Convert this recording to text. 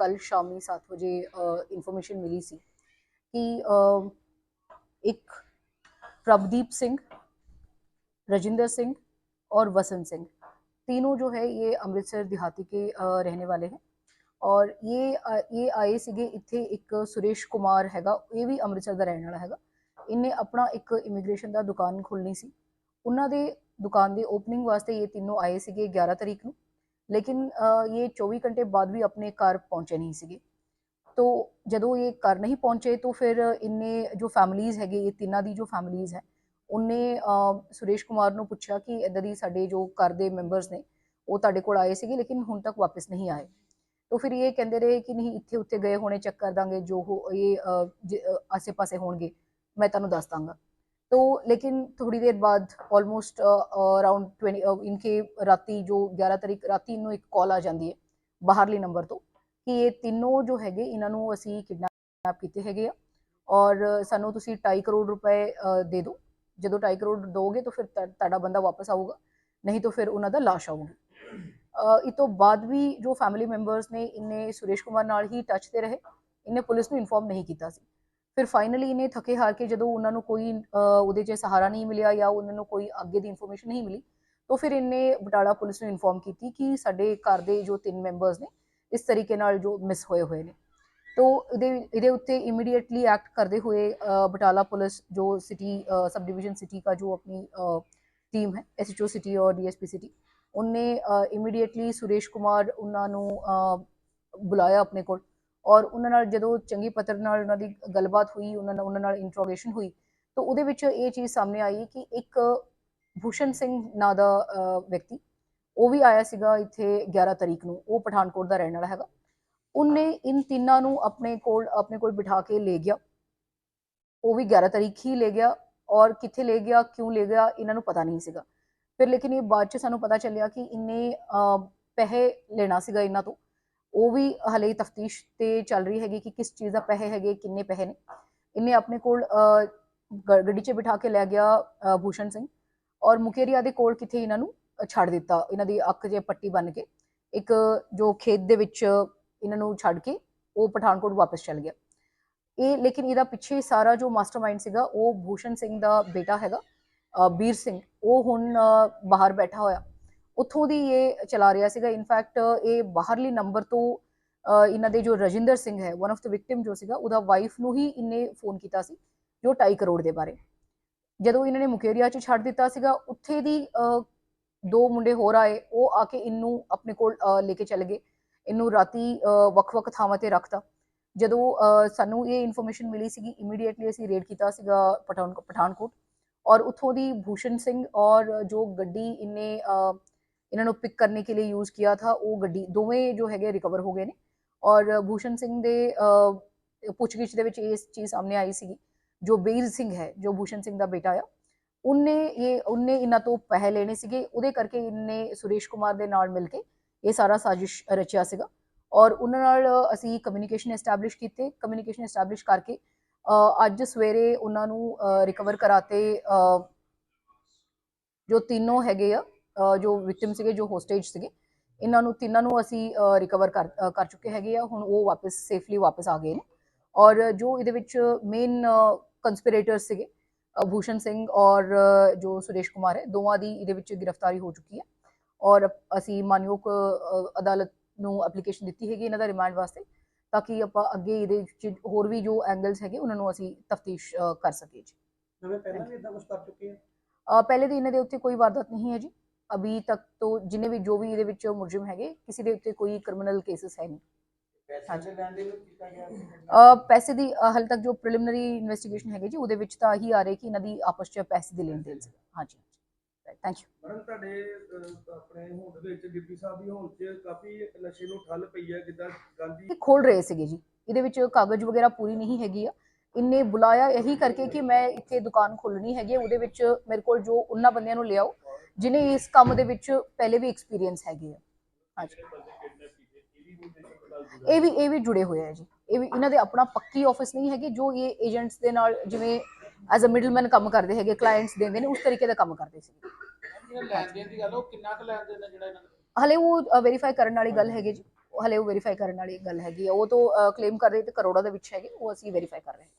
ਕੱਲ ਸ਼ਾਮੀ 7 ਵਜੇ ਇਨਫੋਰਮੇਸ਼ਨ ਮਿਲੀ ਸੀ ਕਿ ਅ, ਇੱਕ प्रभदीप सिंह रजिंदर सिंह और वसंत सिंह तीनों जो है ये अमृतसर देहाती के अ, रहने वाले हैं ਔਰ ਇਹ ਅ, ਇਹ ਆਏ ਸੀਗੇ ਇੱਥੇ ਇੱਕ ਸੁਰੇਸ਼ ਕੁਮਾਰ ਹੈਗਾ ਇਹ ਵੀ ਅੰਮ੍ਰਿਤਸਰ ਦਾ ਰਹਿਣ ਵਾਲਾ ਹੈਗਾ ਇਹਨੇ ਆਪਣਾ ਇੱਕ ਇਮੀਗ੍ਰੇਸ਼ਨ ਦਾ ਦੁਕਾਨ ਖੋਲ੍ਹਣੀ ਸੀ ਉਹਨਾਂ ਦੇ ਦੁਕਾਨ ਦੇ ਓਪਨਿੰਗ ਵਾਸਤੇ ਇਹ ਤਿੰਨੋਂ ਆਏ ਸੀਗੇ 11 ਤਰੀਕ ਨੂੰ ਲੇਕਿਨ ਇਹ 24 ਘੰਟੇ ਬਾਅਦ ਵੀ ਆਪਣੇ ਘਰ ਪਹੁੰਚੇ ਨਹੀਂ ਸੀਗੇ। ਤੋ ਜਦੋਂ ਇਹ ਘਰ ਨਹੀਂ ਪਹੁੰਚੇ ਤਾਂ ਫਿਰ ਇੰਨੇ ਜੋ ਫੈਮਲੀਜ਼ ਹੈਗੇ ਇਹ ਤਿੰਨਾਂ ਦੀ ਜੋ ਫੈਮਲੀਜ਼ ਹੈ ਉਹਨੇ ਅ, ਸੁਰੇਸ਼ ਕੁਮਾਰ ਨੂੰ ਪੁੱਛਿਆ ਕਿ ਇਦਾਂ ਦੀ ਸਾਡੇ ਜੋ ਘਰ ਦੇ ਮੈਂਬਰਸ ਨੇ ਉਹ ਤੁਹਾਡੇ ਕੋਲ ਆਏ ਸੀਗੇ ਲੇਕਿਨ ਹੁਣ ਤੱਕ ਵਾਪਸ ਨਹੀਂ ਆਏ। ਤੋ ਫਿਰ ਇਹ ਕਹਿੰਦੇ ਰਹੇ ਕਿ ਨਹੀਂ ਇੱਥੇ ਉੱਥੇ ਗਏ ਹੋਣੇ ਚੈੱਕ ਕਰ ਦਾਂਗੇ ਜੋ ਹੋ- ਇਹ ਆਸੇ-ਪਾਸੇ ਹੋਣਗੇ ਮੈਂ ਤੁਹਾਨੂੰ ਦੱਸ ਦਾਂਗਾ। तो लेकिन थोड़ी देर बाद ऑलमोस्ट अराउंड 20 अ, इनके ਰਾਤੀ ਜੋ 11 ਤਰੀਕ ਰਾਤੀ ਨੂੰ ਇੱਕ ਕਾਲ ਆ ਜਾਂਦੀ ਹੈ ਬਾਹਰਲੀ ਨੰਬਰ ਤੋਂ ਕਿ ਇਹ ਤਿੰਨੋਂ ਜੋ ਹੈਗੇ ਇਹਨਾਂ ਨੂੰ ਅਸੀਂ ਕਿਡਨੈਪ ਕੀਤੇ ਹੈਗੇ ਆ ਔਰ ਸਾਨੂੰ ਤੁਸੀਂ 2.5 ਕਰੋੜ ਰੁਪਏ ਅ, ਦੇ ਦਿਓ ਜਦੋਂ 2.5 ਕਰੋੜ ਦੋਗੇ ਤਾਂ ਫਿਰ ਤੁਹਾ- ਤੁਹਾਡਾ ਬੰਦਾ ਵਾਪਸ ਆਊਗਾ ਨਹੀਂ ਤਾਂ ਫਿਰ ਉਹਨਾਂ ਦਾ ਲਾਸ਼ ਆਊਗੀ ਅ, ਇਹ ਤੋਂ ਬਾਅਦ ਵੀ ਜੋ ਫੈਮਿਲੀ ਮੈਂਬਰਸ ਨੇ ਇਹਨੇ ਸੁਰੇਸ਼ ਕੁਮਾਰ ਨਾਲ ਹੀ ਟੱਚ ਤੇ ਰਹੇ ਇਹਨੇ ਪੁਲਿਸ ਨੂੰ ਇਨਫੋਰਮ ਨਹੀਂ ਕੀਤਾ ਸੀ ਫਿਰ ਫਾਈਨਲੀ ਇਹਨੇ ਥਕੇ ਹਾਰ ਕੇ ਜਦੋਂ ਉਹਨਾਂ ਨੂੰ ਕੋਈ ਉਹਦੇ 'ਚ ਸਹਾਰਾ ਨਹੀਂ ਮਿਲਿਆ ਜਾਂ ਉਹਨਾਂ ਨੂੰ ਕੋਈ ਅੱਗੇ ਦੀ ਇਨਫੋਰਮੇਸ਼ਨ ਨਹੀਂ ਮਿਲੀ, ਤਾਂ ਫਿਰ ਇਹਨੇ ਬਟਾਲਾ ਪੁਲਿਸ ਨੂੰ ਇਨਫੋਰਮ ਕੀਤੀ ਕਿ ਸਾਡੇ ਘਰ ਦੇ ਜੋ ਤਿੰਨ ਮੈਂਬਰਸ ਨੇ, ਇਸ ਤਰੀਕੇ ਨਾਲ ਜੋ ਮਿਸ ਹੋਏ ਹੋਏ ਨੇ। ਤੋ ਇਹਦੇ ਇਹਦੇ ਉੱਤੇ ਇਮੀਡੀਏਟਲੀ ਐਕਟ ਕਰਦੇ ਹੋਏ ਬਟਾਲਾ ਪੁਲਿਸ ਜੋ ਸਿਟੀ ਸਬ ਡਿਵੀਜ਼ਨ ਸਿਟੀ ਦਾ ਜੋ ਆਪਣੀ ਟੀਮ ਹੈ ਐਸਐਚਓ ਸਿਟੀ ਔਰ ਡੀਐਸਪੀ ਸਿਟੀ ਉਹਨੇ ਇਮੀਡੀਏਟਲੀ ਸੁਰੇਸ਼ ਕੁਮਾਰ ਉਹਨਾਂ ਨੂੰ ਬੁਲਾਇਆ ਆਪਣੇ ਕੋਲ। ਔਰ ਉਹਨਾਂ ਨਾਲ ਜਦੋਂ ਚੰਗੀ ਪੱਤਰ ਨਾਲ ਉਹਨਾਂ ਦੀ ਗੱਲਬਾਤ ਹੋਈ, ਉਹਨਾਂ ਨਾਲ ਉਹਨਾਂ ਨਾਲ ਇੰਟਰੋਗੇਸ਼ਨ ਹੋਈ, ਤਾਂ ਉਹਦੇ ਵਿੱਚ ਇਹ ਚੀਜ਼ ਸਾਹਮਣੇ ਆਈ ਕਿ ਇੱਕ ਭੂਸ਼ਣ ਸਿੰਘ ਨਾਂ ਦਾ ਵਿਅਕਤੀ, ਉਹ ਵੀ ਆਇਆ ਸੀਗਾ ਇੱਥੇ 11 ਤਰੀਕ ਨੂੰ, ਉਹ ਪਠਾਨਕੋਟ ਦਾ ਰਹਿਣ ਵਾਲਾ ਹੈਗਾ। ਉਹਨੇ ਇਨ ਤਿੰਨਾਂ ਨੂੰ ਆਪਣੇ ਕੋਲ ਆਪਣੇ ਕੋਲ ਬਿਠਾ ਕੇ ਲੈ ਗਿਆ। ਉਹ ਵੀ 11 ਤਰੀਕ ਹੀ ਲੈ ਗਿਆ ਔਰ ਕਿੱਥੇ ਲੈ ਗਿਆ, ਕਿਉਂ ਲੈ ਗਿਆ, ਇਹਨਾਂ ਨੂੰ ਪਤਾ ਨਹੀਂ ਸੀਗਾ। ਫਿਰ ਲੇਕਿਨ ਇਹ ਬਾਅਦ ਚ ਸਾਨੂੰ ਪਤਾ ਚੱਲਿਆ ਕਿ ਇਹਨੇ ਪੈਸੇ ਲੈਣਾ ਸੀਗਾ ਇਹਨਾਂ ਤੋਂ। ਉਹ ਵੀ ਹਲੇ ਤਫਤੀਸ਼ ਤੇ ਚੱਲ ਰਹੀ ਹੈਗੀ ਕਿ ਕਿਸ ਚੀਜ਼ ਦਾ ਪੈਸੇ ਹੈਗੇ, ਕਿੰਨੇ ਪੈਸੇ ਨੇ। ਇਹਨੇ ਆਪਣੇ ਕੋਲ ਗੱਡੀ 'ਚ ਬਿਠਾ ਕੇ ਲੈ ਗਿਆ ਭੂਸ਼ਣ ਸਿੰਘ ਔਰ ਮੁਕੇਰੀਆ ਦੇ ਕੋਲ ਕਿਥੇ ਇਹਨਾਂ ਨੂੰ ਛੱਡ ਦਿੱਤਾ। ਇਹਨਾਂ ਦੀ ਅੱਖ ਜੇ ਪੱਟੀ ਬੰਨ ਕੇ, ਇੱਕ ਜੋ ਖੇਤ ਦੇ ਵਿੱਚ ਇਹਨਾਂ ਨੂੰ ਛੱਡ ਕੇ ਉਹ ਪਠਾਨਕੋਟ ਵਾਪਸ ਚਲ ਗਿਆ। ਇਹ, ਲੇਕਿਨ ਇਹਦਾ ਪਿੱਛੇ ਸਾਰਾ ਜੋ ਮਾਸਟਰਮਾਈਂਡ ਸੀਗਾ, ਉਹ ਭੂਸ਼ਣ ਸਿੰਘ ਦਾ ਬੇਟਾ ਹੈਗਾ ਬੀਰ ਸਿੰਘ, ਉਹ ਹੁਣ ਬਾਹਰ ਬੈਠਾ ਹੋਇਆ। ਉੱਥੋਂ ਦੀ ਇਹ ਚਲਾ ਰਿਹਾ ਸੀਗਾ। ਇਨਫੈਕਟ ਇਹ ਬਾਹਰਲੀ ਨੰਬਰ ਤੋਂ ਇਹਨਾਂ ਦੇ ਜੋ ਰਜਿੰਦਰ ਸਿੰਘ ਹੈ ਵਨ ਆਫ ਦ ਵਿਕਟਿਮ ਜੋ ਸੀਗਾ, ਉਹਦਾ ਵਾਈਫ ਨੂੰ ਹੀ ਇਹਨੇ ਫੋਨ ਕੀਤਾ ਸੀ, ਜੋ 2.5 ਕਰੋੜ ਦੇ ਬਾਰੇ। ਜਦੋਂ ਇਹਨਾਂ ਨੇ ਮੁਕੇਰੀਆ 'ਚ ਛੱਡ ਦਿੱਤਾ ਸੀਗਾ, ਉੱਥੇ ਦੀ ਦੋ ਮੁੰਡੇ ਹੋਰ ਆਏ, ਉਹ ਆ ਕੇ ਇਹਨੂੰ ਆਪਣੇ ਕੋਲ ਲੈ ਕੇ ਚਲੇ ਗਏ। ਇਹਨੂੰ ਰਾਤੀ ਵੱਖ-ਵੱਖ ਥਾਵਾਂ ਤੇ ਰੱਖਤਾ। ਜਦੋਂ ਸਾਨੂੰ ਇਹ ਇਨਫੋਰਮੇਸ਼ਨ ਮਿਲੀ ਸੀਗੀ ਇਮੀਡੀਏਟਲੀ ਅਸੀਂ ਰੇਡ ਕੀਤਾ ਸੀਗਾ ਪਠਾਨ ਪਠਾਨਕੋਟ। ਔਰ ਉੱਥੋਂ ਦੀ ਭੂਸ਼ਣ ਸਿੰਘ ਔਰ ਜੋ ਗੱਡੀ ਇਹਨੇ ਇਹਨਾਂ ਨੂੰ ਪਿਕ ਕਰਨੇ ਕੇ ਲਈ ਯੂਜ਼ ਕੀਤਾ ਥਾ ਉਹ ਗੱਡੀ ਦੋਵੇਂ ਜੋ ਹੈਗੇ ਰਿਕਵਰ ਹੋ ਗਏ ਨੇ। ਔਰ ਭੂਸ਼ਣ ਸਿੰਘ ਦੇ ਪੁੱਛਗਿੱਛ ਦੇ ਵਿੱਚ ਇਹ ਚੀਜ਼ ਸਾਹਮਣੇ ਆਈ ਸੀਗੀ ਜੋ ਬੀਰ ਸਿੰਘ ਹੈ ਜੋ ਭੂਸ਼ਣ ਸਿੰਘ ਦਾ ਬੇਟਾ ਆ ਉਹਨੇ ਇਹ ਉਹਨੇ ਇਹਨਾਂ ਤੋਂ ਪੈਸੇ ਲੈਣੇ ਸੀਗੇ ਉਹਦੇ ਕਰਕੇ ਇਹਨੇ ਸੁਰੇਸ਼ ਕੁਮਾਰ ਦੇ ਨਾਲ ਮਿਲ ਕੇ ਇਹ ਸਾਰਾ ਸਾਜ਼ਿਸ਼ ਰਚਿਆ ਸੀਗਾ। ਔਰ ਉਹਨਾਂ ਨਾਲ ਅਸੀਂ ਕਮਿਊਨੀਕੇਸ਼ਨ ਐਸਟੈਬਲਿਸ਼ ਕੀਤੇ ਕਮਿਊਨੀਕੇਸ਼ਨ ਐਸਟੈਬਲਿਸ਼ ਕਰਕੇ ਅ, ਅੱਜ ਸਵੇਰੇ ਉਹਨਾਂ ਨੂੰ ਰਿਕਵਰ ਕਰਾਤੇ ਅ, ਜੋ ਤਿੰਨੋਂ ਹੈਗੇ ਆ ਜੋ ਵਿਕਟਿਮ ਸੀਗੇ ਜੋ ਹੋਸਟੇਜ ਸੀਗੇ ਇਹਨਾਂ ਨੂੰ ਤਿੰਨਾਂ ਨੂੰ ਅਸੀਂ ਰਿਕਵਰ ਕਰ ਚੁੱਕੇ ਹੈਗੇ ਆ। ਹੁਣ ਉਹ ਵਾਪਸ ਸੇਫਲੀ ਵਾਪਸ ਆ ਗਏ ਨੇ। ਔਰ ਜੋ ਇਹਦੇ ਵਿੱਚ ਮੇਨ ਕੰਸਪੀਰੇਟਰ ਸੀਗੇ ਭੂਸ਼ਣ ਸਿੰਘ ਔਰ ਜੋ ਸੁਰੇਸ਼ ਕੁਮਾਰ ਹੈ ਦੋਵਾਂ ਦੀ ਇਹਦੇ ਵਿੱਚ ਗ੍ਰਿਫਤਾਰੀ ਹੋ ਚੁੱਕੀ ਹੈ। ਔਰ ਅਸੀਂ ਮਾਨਯੋਗ ਅਦਾਲਤ ਨੂੰ ਐਪਲੀਕੇਸ਼ਨ ਦਿੱਤੀ ਹੈਗੀ ਇਹਨਾਂ ਦਾ ਰਿਮਾਂਡ ਵਾਸਤੇ ਤਾਂ ਕਿ ਆਪਾਂ ਅੱਗੇ ਇਹਦੇ ਵਿੱਚ ਹੋਰ ਵੀ ਜੋ ਐਂਗਲਸ ਹੈਗੇ ਉਹਨਾਂ ਨੂੰ ਅਸੀਂ ਤਫਤੀਸ਼ ਕਰ ਸਕੀਏ ਜੀ। ਨਵੇਂ ਪਹਿਲਾਂ ਵੀ ਇਦਾਂ ਕੁਝ ਕਰ ਚੁੱਕੇ ਆ? ਪਹਿਲੇ ਤਾਂ ਇਹਨਾਂ ਦੇ ਉੱਤੇ ਕੋਈ ਵਾਰਦਾਤ ਨਹੀਂ ਹੈ ਜੀ। ਅਭੀ ਤੱਕ ਤੋਂ ਜਿੰਨੇ ਵੀ ਜੋ ਵੀ ਇਹਦੇ ਵਿੱਚ ਮੁਲਜ਼ਮ ਹੈਗੇ ਕਿਸੇ ਦੇ ਉੱਤੇ ਕੋਈ ਕ੍ਰਿਮੀਨਲ ਕੇਸਸ ਹੈ ਨਹੀਂ। ਪੈਸੇ ਦੇ ਲੈਣ ਦੇ ਵਿੱਚ ਕੀਤਾ ਗਿਆ ਸੀ? ਅ, ਪੈਸੇ ਦੀ ਅ, ਹਾਲੇ ਤੱਕ ਜੋ ਪ੍ਰੀਲਿਮਿਨਰੀ ਇਨਵੈਸਟੀਗੇਸ਼ਨ ਹੈਗੀ ਜੀ ਉਹਦੇ ਵਿੱਚ ਤਾਂ ਇਹੀ ਆ ਰਿਹਾ ਕਿ ਇਹਨਾਂ ਦੀ ਆਪਸ 'ਚ ਪੈਸੇ ਦੀ ਲੈਣ ਦੇਣ ਸੀ। ਹਾਂਜੀ ਥੈਂਕ ਯੂ ਮੈਡਮ ਤੁਹਾਡੇ ਆਪਣੇ ਹੋਂਦ ਵਿੱਚ ਡਿਪਟੀ ਸਾਹਿਬ ਦੀ ਹੋਂਦ 'ਚ ਕਾਫੀ ਨਸ਼ੇ ਨੂੰ ਠੱਲ ਪਈ ਹੈ ਜਿੱਦਾਂ ਗਾਂਧੀ ਖੋਲ ਰਹੇ ਸੀਗੇ ਜੀ। ਇਹਦੇ ਵਿੱਚ ਕਾਗਜ਼ ਵਗੈਰਾ ਪੂਰੀ ਨਹੀਂ ਹੈਗੀ ਆ। ਇਹਨੇ ਬੁਲਾਇਆ ਇਹੀ ਕਰਕੇ ਕਿ ਮੈਂ ਇੱਥੇ ਦੁਕਾਨ ਖੋਲਣੀ ਹੈਗੀ ਆ, ਉਹਦੇ ਵਿੱਚ ਮੇਰੇ ਕੋਲ ਜੋ ਉਹਨਾਂ ਬੰਦਿਆਂ ਨੂੰ ਲਿਆਓ ਜਿਨੇ ਇਸ ਕੰਮ ਦੇ ਵਿੱਚ ਪਹਿਲੇ ਵੀ ਐਕਸਪੀਰੀਅੰਸ ਹੈਗੇ ਆ। ਹਾਂਜੀ। ਇਹ ਵੀ ਇਹ ਵੀ ਜੁੜੇ ਹੋਏ ਆ ਜੀ। ਇਹ ਵੀ ਇਹਨਾਂ ਦੇ ਆਪਣਾ ਪੱਕੀ ਆਫਿਸ ਨਹੀਂ ਹੈਗੀ ਜੋ ਇਹ ਏਜੰਟਸ ਦੇ ਨਾਲ ਜਿਵੇਂ ਐਜ਼ ਅ ਮਿਡਲਮੈਨ ਕੰਮ ਕਰਦੇ ਹੈਗੇ ਕਲਾਇੰਟਸ ਦਿੰਦੇ ਨੇ ਉਸ ਤਰੀਕੇ ਦਾ ਕੰਮ ਕਰਦੇ ਸੀ। ਜਿਹੜਾ ਲੈਣ ਦੇਣ ਦੀ ਗੱਲ ਆ, ਉਹ ਕਿੰਨਾ ਕੁ ਲੈਣ ਦੇਣ ਦਾ ਜਿਹੜਾ ਇਹਨਾਂ ਦਾ? ਹਲੇ ਉਹ ਵੈਰੀਫਾਈ ਕਰਨ ਵਾਲੀ ਗੱਲ ਹੈਗੀ ਜੀ। ਹਲੇ ਉਹ ਵੈਰੀਫਾਈ ਕਰਨ ਵਾਲੀ ਗੱਲ ਹੈਗੀ ਆ। ਉਹ ਤੋਂ ਕਲੇਮ ਕਰ ਰਹੇ ਤੇ ਕਰੋੜਾਂ ਦੇ ਵਿੱਚ ਹੈਗੇ ਉਹ ਅਸੀਂ ਵੈਰੀਫਾਈ ਕਰ ਰਹੇ ਹਾਂ।